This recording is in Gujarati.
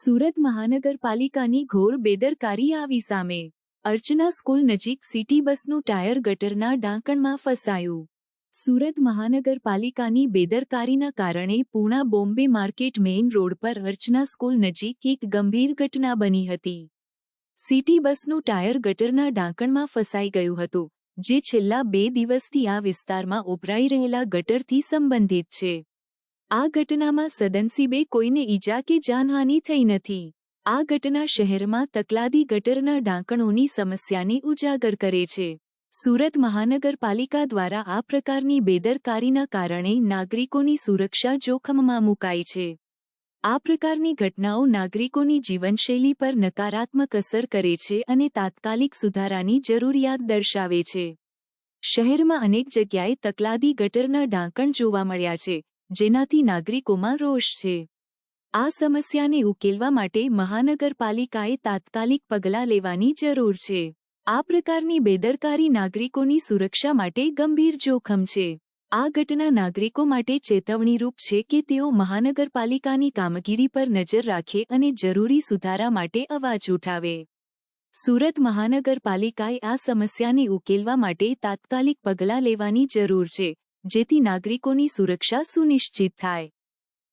સુરત મહાનગરપાલિકાની ઘોર બેદરકારી આવી સામે અર્ચના સ્કૂલ નજીક સિટી બસનું ટાયર ગટરના ઢાંકણમાં ફસાયું. સુરત મહાનગરપાલિકાની બેદરકારીના કારણે Puna Bombay market main road પર અર્ચના સ્કૂલ નજીક એક ગંભીર ઘટના બની હતી. સિટી બસનું ટાયર ગટરના ઢાંકણમાં ફસાઈ ગયું હતું, જે છેલ્લા બે દિવસથી આ વિસ્તારમાં ઉભરાઈ રહેલા ગટરથી સંબંધિત છે. આ ઘટનામાં સદનસીબે કોઈને ઈજા કે જાનહાનિ થઈ નથી. આ ઘટના શહેરમાં તકલાદી ગટરના ઢાંકણોની સમસ્યાને ઉજાગર કરે છે. સુરત મહાનગરપાલિકા દ્વારા આ પ્રકારની બેદરકારીના કારણે નાગરિકોની સુરક્ષા જોખમમાં મુકાઈ છે. આ પ્રકારની ઘટનાઓ નાગરિકોની જીવનશૈલી પર નકારાત્મક અસર કરે છે અને તાત્કાલિક સુધારાની જરૂરિયાત દર્શાવે છે. શહેરમાં અનેક જગ્યાએ તકલાદી ગટરના ઢાંકણ જોવા મળ્યા છે. જેનાથી નાગરિકોમાં રોષ છે. આ સમસ્યાને ઉકેલવા માટે મહાનગરપાલિકાએ તાત્કાલિક પગલાં લેવાની જરૂર છે. આ પ્રકારની બેદરકારી નાગરિકોની સુરક્ષા માટે ગંભીર જોખમ છે. આ ઘટના નાગરિકો માટે ચેતવણીરૂપ છે કે તેઓ મહાનગરપાલિકાની કામગીરી પર નજર રાખે અને જરૂરી સુધારા માટે અવાજ ઉઠાવે. સુરત મહાનગરપાલિકાએ આ સમસ્યાને ઉકેલવા માટે તાત્કાલિક પગલાં લેવાની જરૂર છે. જેથી નાગરિકોની સુરક્ષા સુનિશ્ચિત થાય.